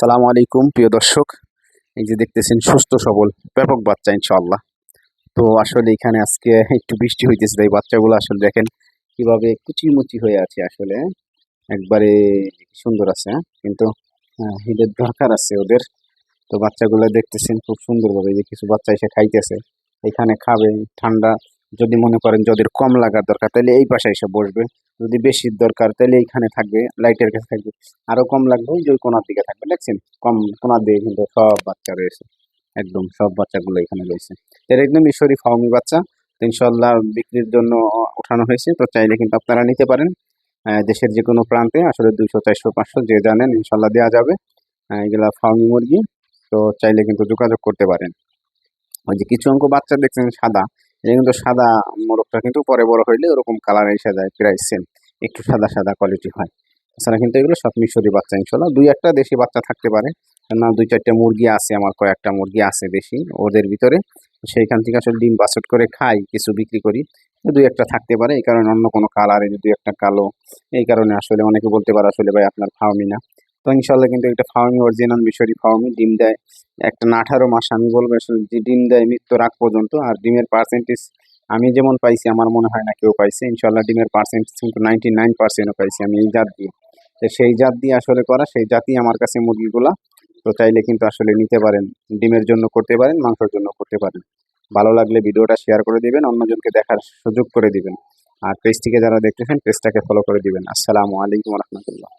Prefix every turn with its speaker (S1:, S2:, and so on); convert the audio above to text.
S1: আসসালামু আলাইকুম প্রিয় দর্শক। এই যে দেখতেছেন সুস্থ সবল ব্যাপক বাচ্চা ইনশাআল্লাহ। তো আসলে এখানে আজকে একটু বৃষ্টি হইতেছে তাই বাচ্চাগুলো আসলে দেখেন কীভাবে কুচিমুচি হয়ে আছে আসলে। একবারে সুন্দর আছে হ্যাঁ? কিন্তু হ্যাঁ, হিটের দরকার আছে ওদের। তো বাচ্চাগুলো দেখতেছেন খুব সুন্দরভাবে যে কিছু বাচ্চা এসে খাইতেছে। এখানে খাবে ঠান্ডা যদি মনে করেন যদি কম লাগার দরকার তাহলে এই পাশে এসে বসবে। যদি বেশি দরকার, তাহলে এইখানে থাকবে লাইটের কাছে থাকবে। আরও কম লাগবে ওই কোনার দিকে থাকবে, দেখছেন? কম কোনার দিকে কিন্তু সব বাচ্চা রয়েছে। একদম সব বাচ্চাগুলো এখানে রয়েছে। এর একদম ঈশ্বরী ফাউমি বাচ্চা। ইনশাল্লাহ বিক্রির জন্য ওঠানো হয়েছে। তো চাইলে কিন্তু আপনারা নিতে পারেন। দেশের যে কোনো প্রান্তে আসলে দুইশো, চারশো, পাঁচশো, যে জানেন ইনশাল্লাহ দেওয়া যাবে। এগুলা ফার্মি মুরগি। তো চাইলে কিন্তু যোগাযোগ করতে পারেন। ওই যে কিছু অঙ্ক বাচ্চা দেখছেন, সাদা। এটা কিন্তু সাদা মোরগটা কিন্তু পরে বড় হইলে ওরকম কালার এসে যায়, প্রায় সেম একটু সাদা সাদা কোয়ালিটি হয়। এছাড়া কিন্তু এগুলো সব মিশরি বাচ্চা ইনশাল্লাহ। দুই একটা দেশি বাচ্চা থাকতে পারে। না, দুই চারটা মুরগি আছে, আমার কয়েকটা মুরগি আছে দেশি। ওদের ভিতরে সেইখান থেকে আসলে ডিম বাসট করে খাই, কিছু বিক্রি করি। দুই একটা থাকতে পারে। এই কারণে অন্য কোনো কালারের দুই একটা কালো, এই কারণে আসলে অনেকে বলতে পারে, আসলে ভাই আপনার ফার্মি না। তো ইনশাল্লাহ কিন্তু এটা ফার্মি অরিজিনাল মিশরি ফার্মি ডিম দেয়। একটা না আঠারো মাস আমি বলব যে ডিম দেয় মৃত্যুর আগ পর্যন্ত, আর ডিমের পার্সেন্টেজ আমি যেমন পাইছি, আমার মনে হয় না কেউ পাইছে। ইনশাল্লাহ ডিমের পার্সেন্টেজ কিন্তু নাইনটি নাইন পার্সেন্টও পাইছি আমি এই জাত দিয়ে। তো সেই জাত দিয়ে আসলে করা, সেই জাতই আমার কাছে মুরগিগুলা। তো চাইলে কিন্তু আসলে নিতে পারেন, ডিমের জন্য করতে পারেন, মাংসের জন্য করতে পারেন। ভালো লাগলে ভিডিওটা শেয়ার করে দিবেন, অন্যজনকে দেখার সুযোগ করে দিবেন। আর পেজটিকে যারা দেখতেছেন পেজটাকে ফলো করে দিবেন। আসসালামু আলাইকুম রহমতুল্লাহ।